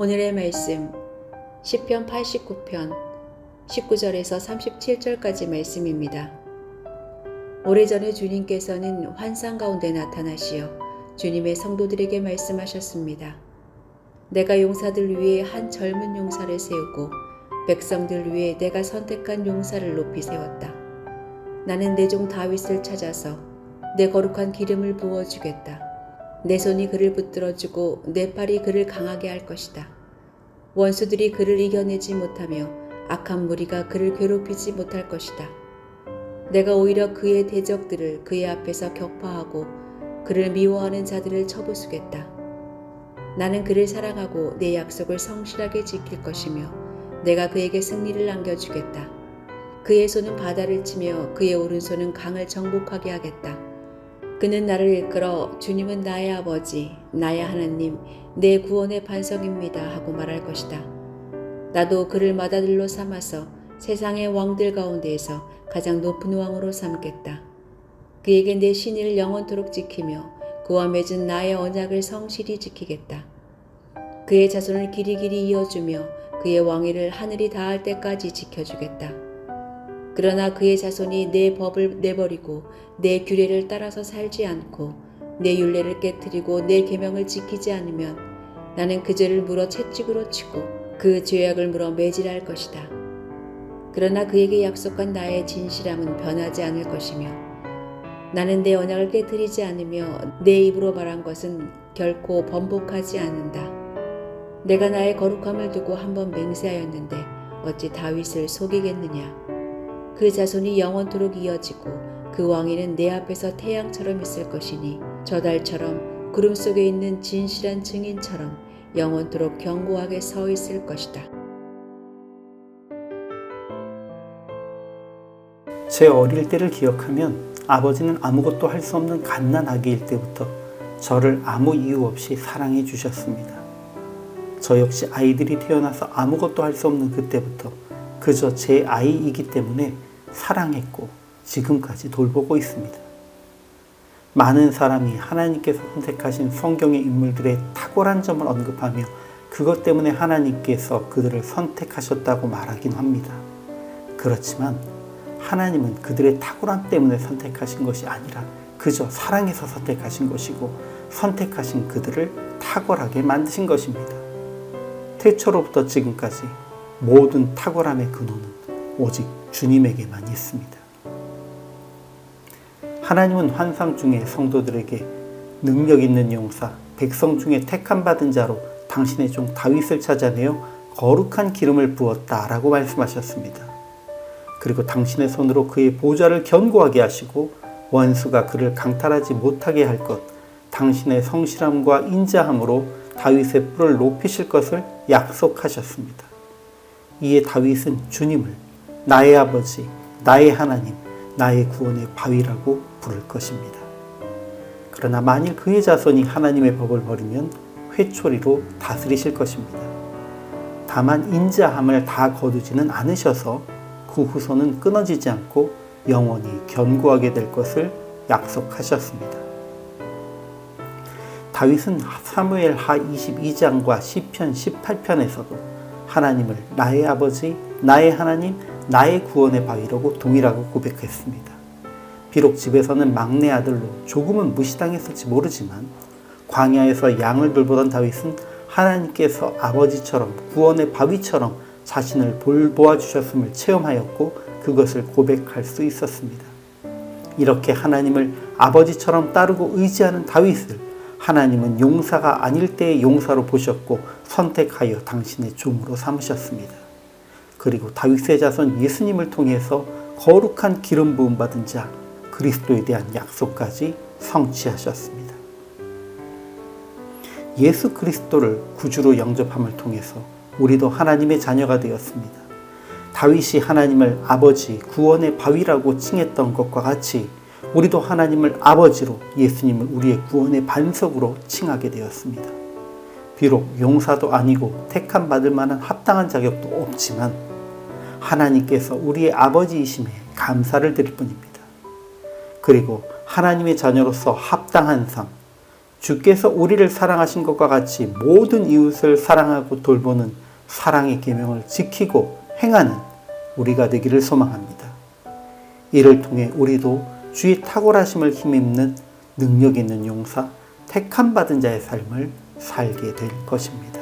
오늘의 말씀 시편 89편 19절에서 37절까지 말씀입니다. 오래전에 주님께서는 환상 가운데 나타나시어 주님의 성도들에게 말씀하셨습니다. 내가 용사들 위에 한 젊은 용사를 세우고 백성들 위에 내가 선택한 용사를 높이 세웠다. 나는 내 종 다윗을 찾아서 내 거룩한 기름을 부어 주겠다. 내 손이 그를 붙들어주고 내 팔이 그를 강하게 할 것이다. 원수들이 그를 이겨내지 못하며 악한 무리가 그를 괴롭히지 못할 것이다. 내가 오히려 그의 대적들을 그의 앞에서 격파하고 그를 미워하는 자들을 쳐부수겠다. 나는 그를 사랑하고 내 약속을 성실하게 지킬 것이며 내가 그에게 승리를 안겨주겠다. 그의 손은 바다를 치며 그의 오른손은 강을 정복하게 하겠다. 그는 나를 이끌어 주님은 나의 아버지, 나의 하나님, 내 구원의 반석입니다 하고 말할 것이다. 나도 그를 마다들로 삼아서 세상의 왕들 가운데에서 가장 높은 왕으로 삼겠다. 그에게 내 신의를 영원토록 지키며 그와 맺은 나의 언약을 성실히 지키겠다. 그의 자손을 길이 길이 이어주며 그의 왕위를 하늘이 닿을 때까지 지켜주겠다. 그러나 그의 자손이 내 법을 내버리고 내 규례를 따라서 살지 않고 내 율례를 깨뜨리고 내 계명을 지키지 않으면 나는 그 죄를 물어 채찍으로 치고 그 죄악을 물어 매질할 것이다. 그러나 그에게 약속한 나의 진실함은 변하지 않을 것이며 나는 내 언약을 깨뜨리지 않으며 내 입으로 말한 것은 결코 번복하지 않는다. 내가 나의 거룩함을 두고 한번 맹세하였는데 어찌 다윗을 속이겠느냐? 그 자손이 영원토록 이어지고 그 왕위는 내 앞에서 태양처럼 있을 것이니 저 달처럼 구름 속에 있는 진실한 증인처럼 영원토록 견고하게 서 있을 것이다. 제 어릴 때를 기억하면 아버지는 아무것도 할 수 없는 갓난 아기일 때부터 저를 아무 이유 없이 사랑해 주셨습니다. 저 역시 아이들이 태어나서 아무것도 할 수 없는 그때부터 그저 제 아이이기 때문에 사랑했고 지금까지 돌보고 있습니다. 많은 사람이 하나님께서 선택하신 성경의 인물들의 탁월한 점을 언급하며 그것 때문에 하나님께서 그들을 선택하셨다고 말하긴 합니다. 그렇지만 하나님은 그들의 탁월함 때문에 선택하신 것이 아니라 그저 사랑해서 선택하신 것이고 선택하신 그들을 탁월하게 만드신 것입니다. 태초로부터 지금까지 모든 탁월함의 근원은 오직 주님에게만 있습니다. 하나님은 환상 중에 성도들에게 능력 있는 용사, 백성 중에 택함 받은 자로 당신의 종 다윗을 찾아내어 거룩한 기름을 부었다라고 말씀하셨습니다. 그리고 당신의 손으로 그의 보좌를 견고하게 하시고 원수가 그를 강탈하지 못하게 할 것, 당신의 성실함과 인자함으로 다윗의 뿔을 높이실 것을 약속하셨습니다. 이에 다윗은 주님을 나의 아버지, 나의 하나님, 나의 구원의 바위라고 부를 것입니다. 그러나 만일 그의 자손이 하나님의 법을 버리면 회초리로 다스리실 것입니다. 다만 인자함을 다 거두지는 않으셔서 그 후손은 끊어지지 않고 영원히 견고하게 될 것을 약속하셨습니다. 다윗은 사무엘 하 22장과 시편 18편에서도 하나님을 나의 아버지, 나의 하나님, 나의 구원의 바위라고 동일하고 고백했습니다. 비록 집에서는 막내 아들로 조금은 무시당했을지 모르지만 광야에서 양을 돌보던 다윗은 하나님께서 아버지처럼 구원의 바위처럼 자신을 돌보아 주셨음을 체험하였고 그것을 고백할 수 있었습니다. 이렇게 하나님을 아버지처럼 따르고 의지하는 다윗을 하나님은 용사가 아닐 때의 용사로 보셨고 선택하여 당신의 종으로 삼으셨습니다. 그리고 다윗의 자손 예수님을 통해서 거룩한 기름 부음 받은 자 그리스도에 대한 약속까지 성취하셨습니다. 예수 그리스도를 구주로 영접함을 통해서 우리도 하나님의 자녀가 되었습니다. 다윗이 하나님을 아버지 구원의 바위라고 칭했던 것과 같이 우리도 하나님을 아버지로 예수님을 우리의 구원의 반석으로 칭하게 되었습니다. 비록 용사도 아니고 택함 받을 만한 합당한 자격도 없지만 하나님께서 우리의 아버지이심에 감사를 드릴 뿐입니다. 그리고 하나님의 자녀로서 합당한 삶, 주께서 우리를 사랑하신 것과 같이 모든 이웃을 사랑하고 돌보는 사랑의 계명을 지키고 행하는 우리가 되기를 소망합니다. 이를 통해 우리도 주의 탁월하심을 힘입는 능력 있는 용사, 택함 받은 자의 삶을 살게 될 것입니다.